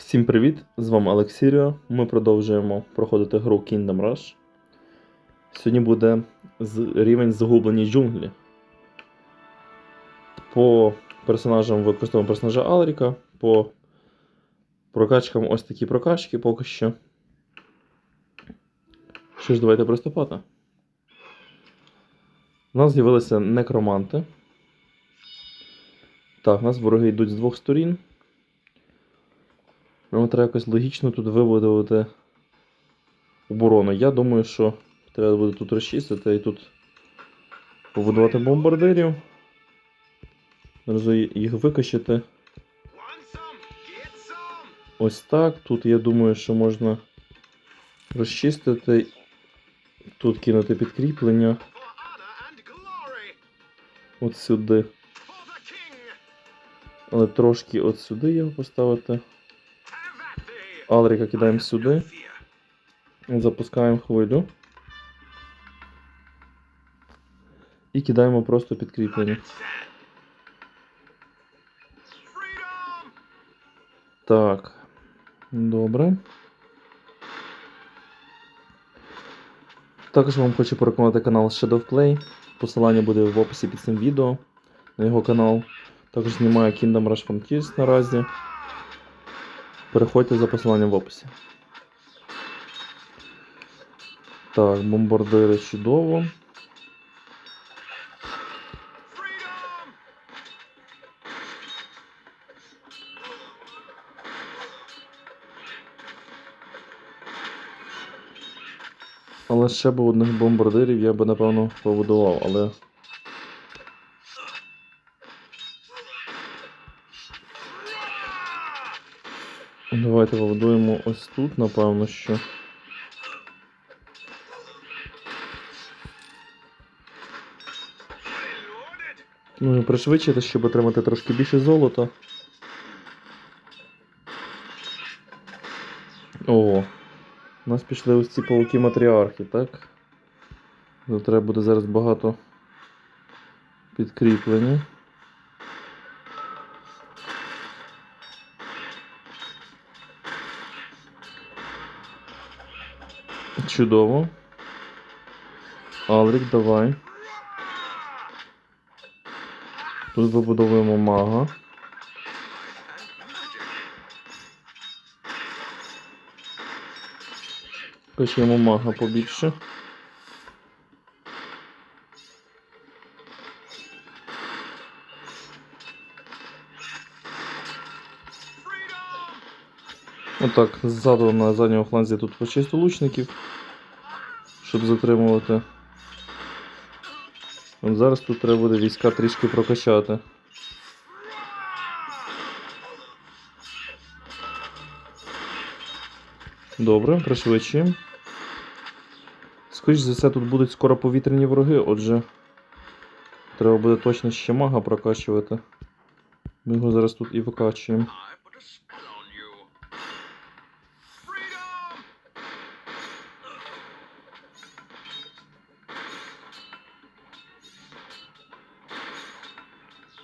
Всім привіт! З вами Олексіріо. Ми продовжуємо проходити гру Kingdom Rush. Сьогодні буде рівень загублені джунглі. По персонажам використовуємо персонажа Алріка, по прокачкам ось такі прокачки поки що. Що ж, давайте приступати. У нас з'явилися некроманти. Так, у нас вороги йдуть з двох сторін. Нам треба якось логічно тут вибудувати оборону. Я думаю, що треба буде тут розчистити і тут побудувати бомбардирів. Їх some! Ось так. Тут я думаю, що можна розчистити. Тут кинути підкріплення. От сюди. Але трошки от сюди його поставити. Алріка кидаємо сюди. Запускаємо хвилю. І кидаємо просто підкріплення. Так. Добре. Також вам хочу порекомендувати канал Shadow Play. Посилання буде в описі під цим відео на його канал. Також знімає Kingdom Rush Frontiers наразі. Переходьте за посиланням в описі. Так, бомбардири чудово. Але ще б одних бомбардирів я би напевно побудував, але. Давайте побудуємо ось тут, напевно, що. Ну, пришвидшити, щоб отримати трошки більше золота. О, у нас пішли ось ці пауки матріархи, так? Тут треба буде зараз багато підкріплення. Чудово. Алрік, давай. Тут вибудовуємо мага. Качаємо мага побільше. Отак, ззаду на задньому фланзі тут почисту лучників, щоб затримувати. От зараз тут треба буде війська трішки прокачати. Добре, пришвидшуємо. Скоріше за все, тут будуть скоро повітряні вороги, отже. Треба буде точно ще мага прокачувати. Ми його зараз тут і викачуємо.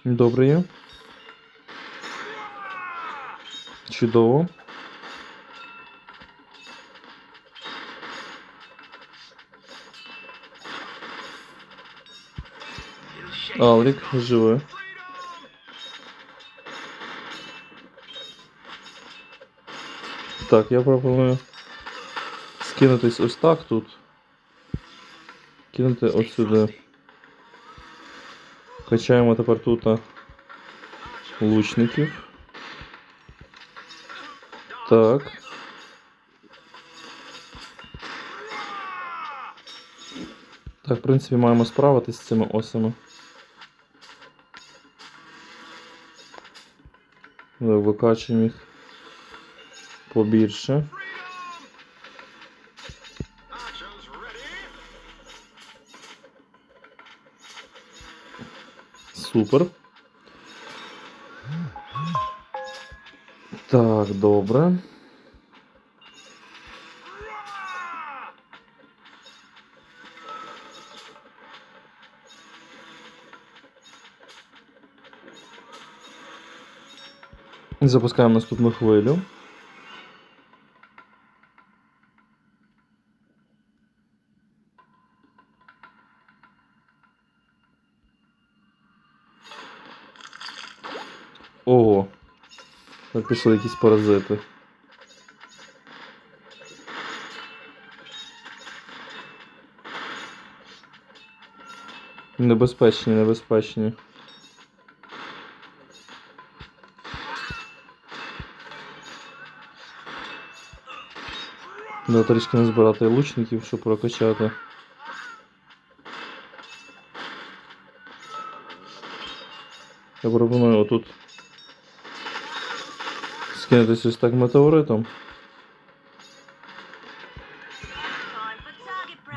Добре є. Чудово. Алрік, живе. Так, я пропоную скинутись ось так тут. Кинути ось сюди. Качаємо тепер тут лучників. Так. Так, в принципі, маємо справитись з цими осами. Викачуємо їх побільше. Супер. Так, добре. Запускаємо наступну хвилю. Пішли якісь паразити. Небезпечні, небезпечні. Да, трішки не збирати лучників, щоб прокачати. Я пропоную отут скинутися ось так метеоритом,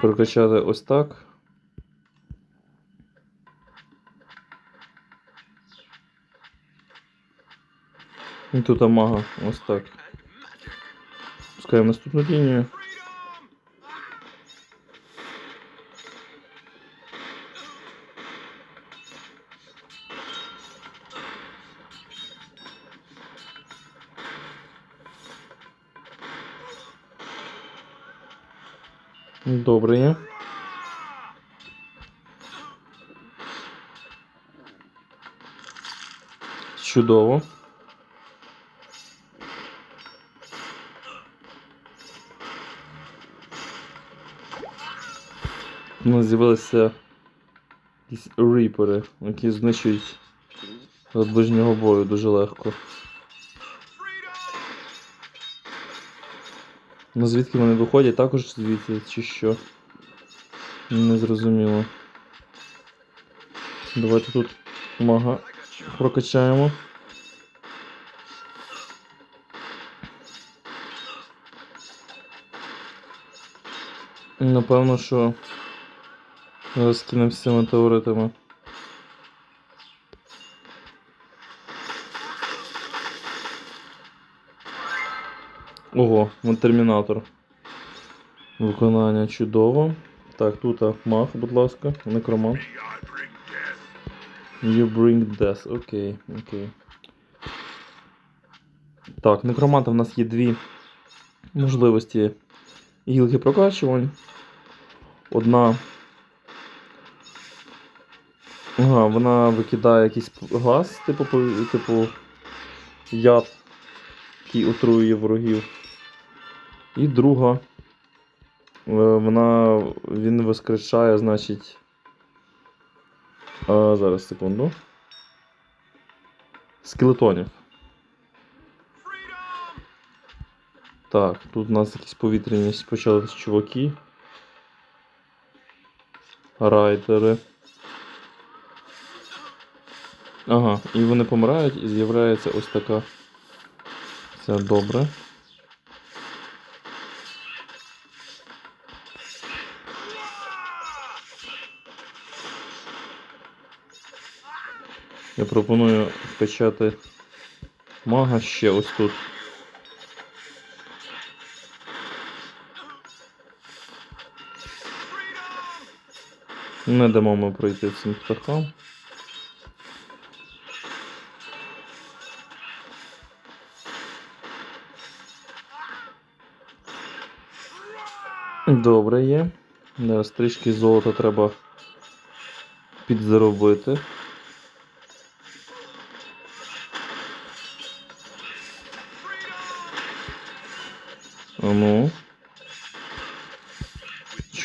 прокачати ось так. І тут амага ось так. Пускаємо наступну лінію. Добре. Чудово. У нас з'явилися якісь ріпери, які знищують від ближнього бою дуже легко. Ну звідки вони виходять? Також звідти чи що? Не зрозуміло. Давайте тут мага прокачаємо. Напевно, що розкинемося метеоритами. Ого, термінатор. Виконання чудово. Так, тут а, маг, будь ласка, некромант. You bring death. Окей, окей. Так, некроманта в нас є дві можливості гілки прокачувань. Одна. Ага, вона викидає якийсь газ, типу, типу яд, який отруює ворогів. І друга. е, Вона. Він воскрешає, значить. А, зараз секунду. Скелетонів. Так, тут у нас якісь повітряні почались чуваки. Райдери. Ага, і вони помирають, і з'являється ось така. Це добре. Я пропоную вкачати мага ще ось тут. Не дамо ми пройти цим птахам. Добре є. Зараз трішки золота треба підзаробити.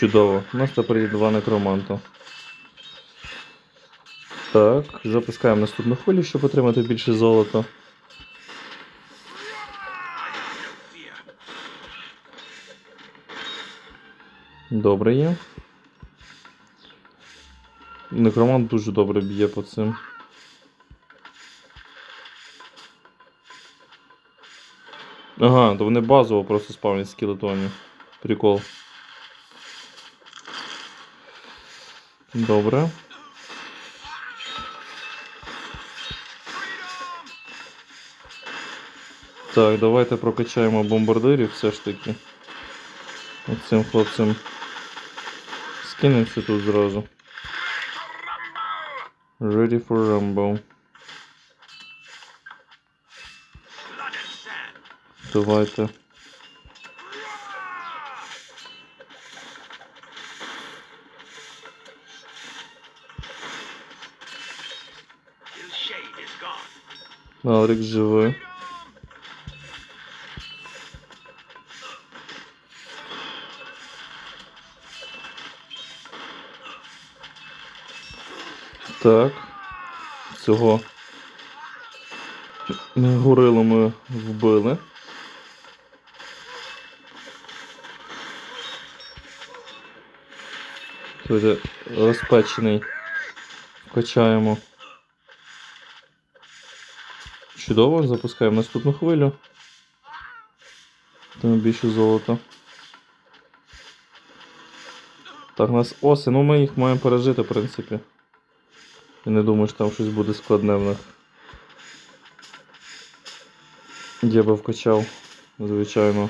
Чудово. У нас тепер є два некроманта. Так, запускаємо наступну хвилю, щоб отримати більше золота. Добре є. Некромант дуже добре б'є по цим. Ага, то вони базово просто спавнять скелетонів. Прикол. Добре. Так, давайте прокачаємо бомбардирів все ж таки. Оцим хлопцям. Скинемося тут зразу. Ready for Rumble. Давайте. Наврик живой. Так. Цього горилу ми вбили. Розпечений. Качаємо. Чудово, запускаємо наступну хвилю. Там більше золота. Так, у нас оси, ну ми їх маємо пережити, в принципі. Я не думаю, що там щось буде складне в них. Я би вкачав, звичайно.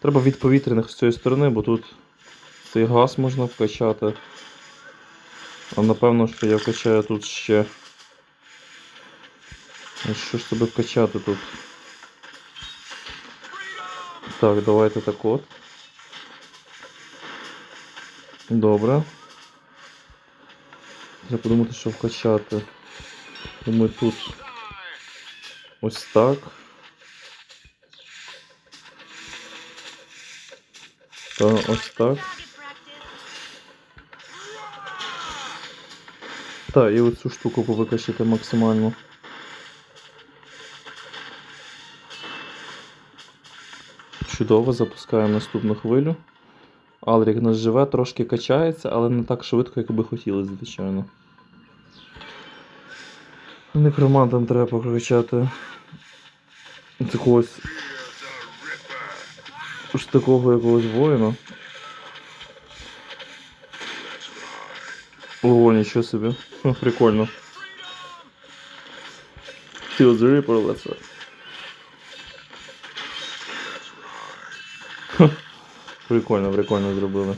Треба від повітряних з цієї сторони, бо тут цей газ можна вкачати. А напевно, що я вкачаю тут ще. А Що ж тебе вкачати тут? Так, давайте так от. Добре. Треба подумати, що вкачати. Думаю, тут ось так. Та ось так. Так, і оцю штуку повикачати максимально. Чудово, запускаємо наступну хвилю. Алрік нас живе, трошки качається, але не так швидко, як би хотілося, звичайно. Некромантам треба покачати. Якогось. Ось такого якогось воїна. Ого, нічого собі. Прикольно. Feel the Reaper, let's go. Прикольно, прикольно зробили.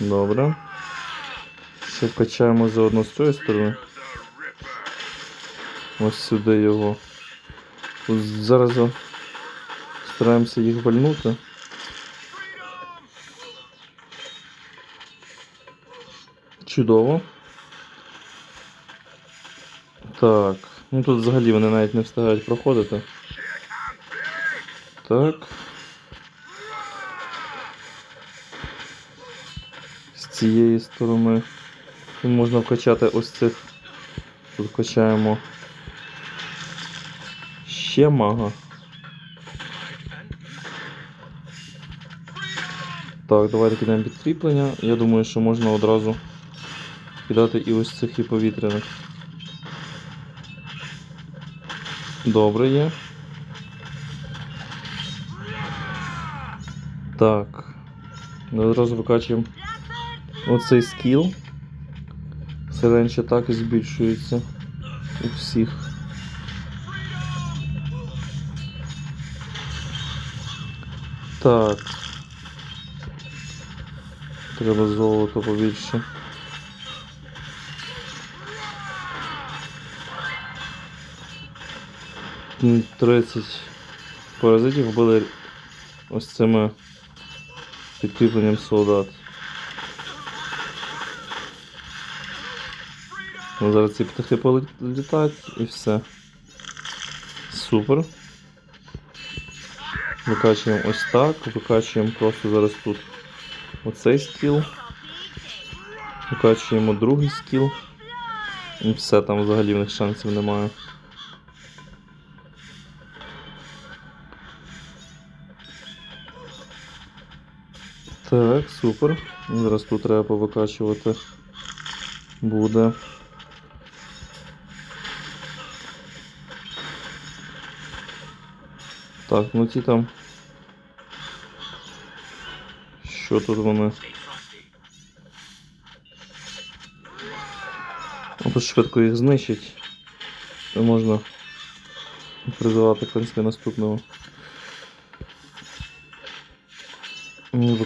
Добре. Ще вкачаємо заодно з цієї сторони. Ось сюди його. Зараз стараємося їх вальнути. Чудово. Так. Ну тут взагалі вони навіть не встигають проходити. Так. З цієї сторони. Тут можна вкачати ось цих. Тут вкачаємо ще мага. Так, давайте кидаємо підкріплення. Я думаю, що можна одразу кидати і ось цих і повітряних. Добре є. Так. Ну, Одразу викачуємо оцей скіл. Сиренч атаки збільшується у всіх. Так. Треба золото побільше. 30 паразитів вбили ось цими підкріпленням солдат. Ну, зараз ці птахи політають і все. Супер. Викачуємо ось так, викачуємо просто зараз тут оцей скіл. Викачуємо другий скіл. І все, там взагалі в них шансів немає. Так, супер. Зараз тут треба повикачувати. Буде. Так, ну ті там. Що тут вони? Тут швидко їх знищить. Можна призивати, в принципі, наступного.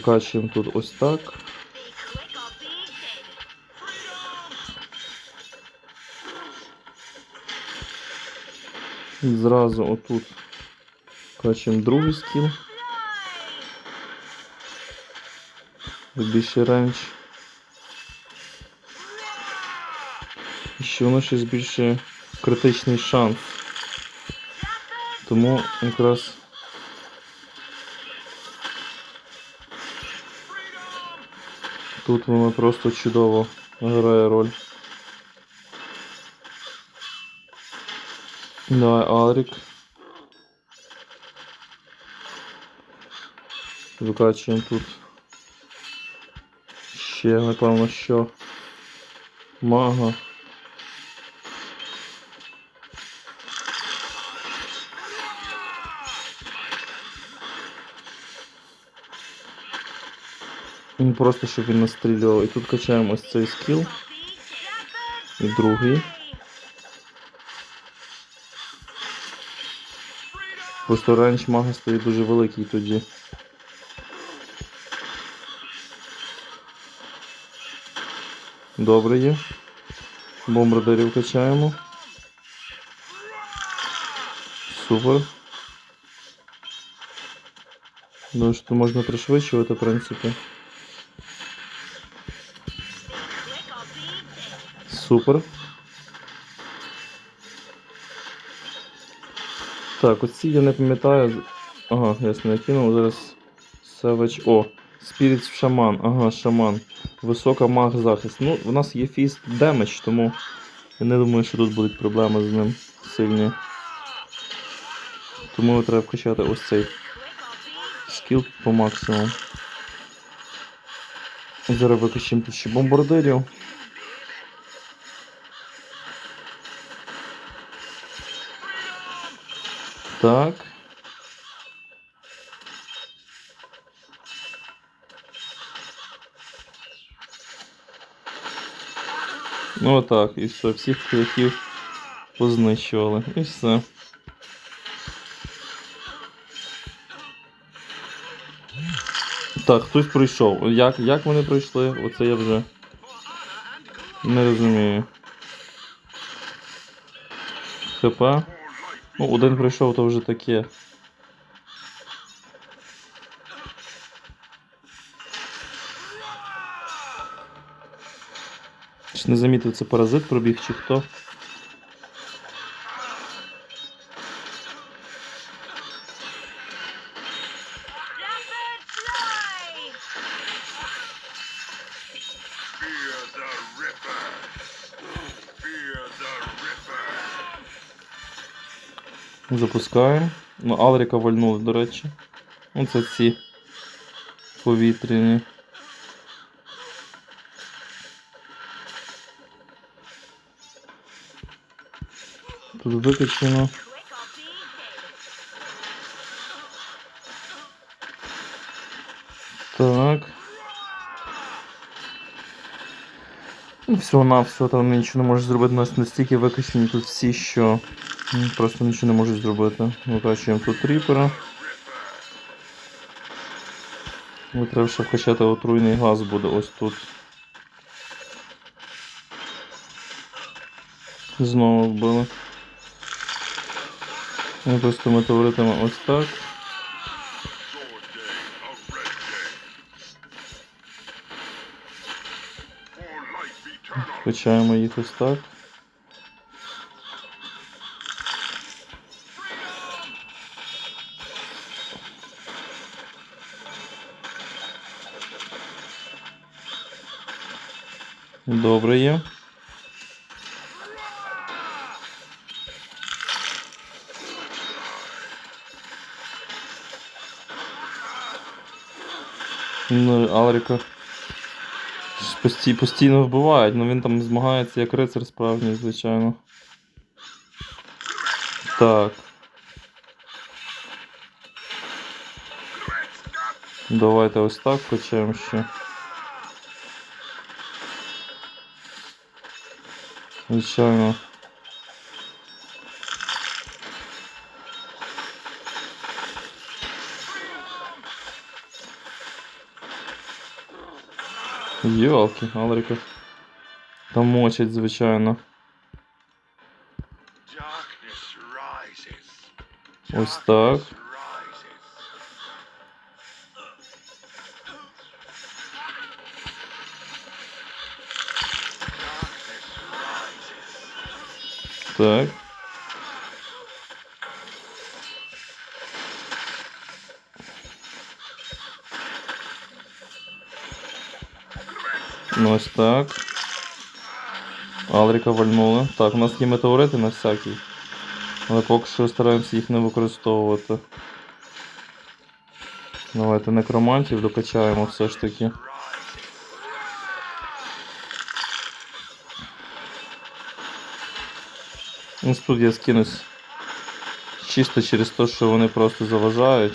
Ми тут ось так. І зразу отут качаємо другий скіл. Більший рейндж. І ще воно ще збільшує критичний шанс. Тому якраз Тут воно просто чудово грає роль. Давай, Алрік. Викачуємо тут. Ще, напевно, що. Мага. Ну, Просто щоб він настрілював. І тут качаємо ось цей скіл. І другий. Просто рейндж мага стає дуже великий тоді. Добре є. Бомбардирів качаємо. Супер. Думаю, що можна пришвидшувати, в принципі. Супер. Так, оці я не пам'ятаю. Ага, ясно, я кинув зараз. Savage. О, Spirit Шаман. Ага, шаман. Висока маг захист. Ну, у нас є фіст демедж, тому я не думаю, що тут будуть проблеми з ним сильні. Тому треба вкачати ось цей скіл по максимуму. Зараз викачимо тут ще бомбардирів. Так. Ну отак, і все, всіх кулаків познищували. І все. Так, хтось пройшов. Як, як вони пройшли? Оце я вже не розумію. ХП. Ну, один прийшов, то вже таке. Чи не замітив, це паразит пробіг чи хто? Запускаємо. Ну, Алріка вальнули, до речі. Ну, це ці повітряні. Тут викачено. Так. Ну, всього на все, там нічого не можуть зробити. У нас настільки викачені тут всі, що ну, просто нічого не можуть зробити. Викачуємо тут ріпера. Ну, треба ще вкачати отруйний газ буде ось тут. Знову вбили. Ми просто метеоритами ось так. Sword day, a red day. For life eternal. Качаємо їх ось так. Добре є. Ну, Алріка ж пості, постійно вбивають, але він там змагається як рицар справжній, звичайно. Так. Давайте ось так качаємо ще. Звичайно. Йолки, Алрика. Там мочать, звичайно. Ось так. Так. Ну ось так. Алріка вальнули. Так, у нас є метеорити на всякий. Але поки що стараємося їх не використовувати. Давайте некромантів докачаємо все ж таки. Ось тут я скинусь чисто через те, що вони просто заважають.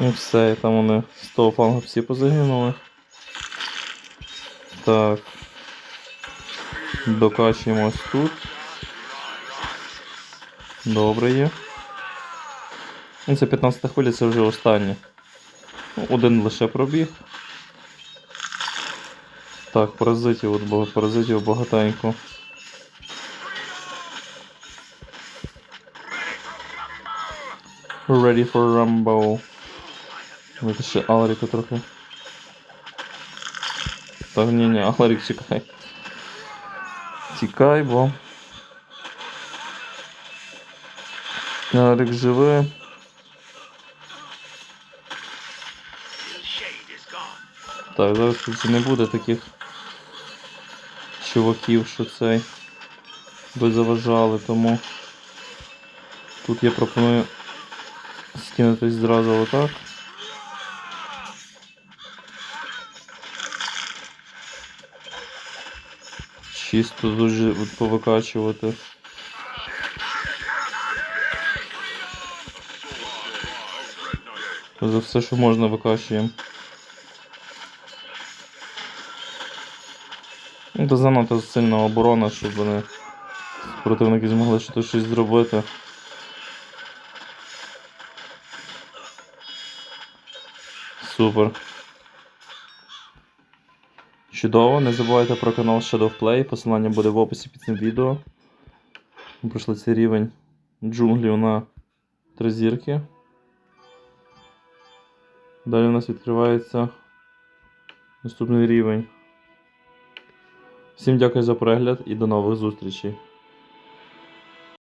І все, і там вони з того флангу всі позагинули. Так. Докачуємо ось тут. Добре є. Ну, це 15 хвиля, це вже останнє. Ну, Один лише пробіг. Так, паразитів, от паразитів багатенько. Ready for Rumble. Давайте ще Аларіка трохи. Так, ні, ні, Аларік, чекай. Тікай, бо. Аларік живе. Так, зараз тут не буде таких чуваків, що цей би заважали, тому тут я пропоную скинутись зразу отак. Чисто дуже повикачувати. За все, що можна, викачуємо. Ну, Це занадто сильна оборона, щоб вони противники змогли щось зробити. Супер. Чудово, не забувайте про канал Shadow Play, посилання буде в описі під цим відео. Ми пройшли цей рівень джунглів на три зірки. Далі у нас відкривається наступний рівень. Всім дякую за перегляд і до нових зустрічей.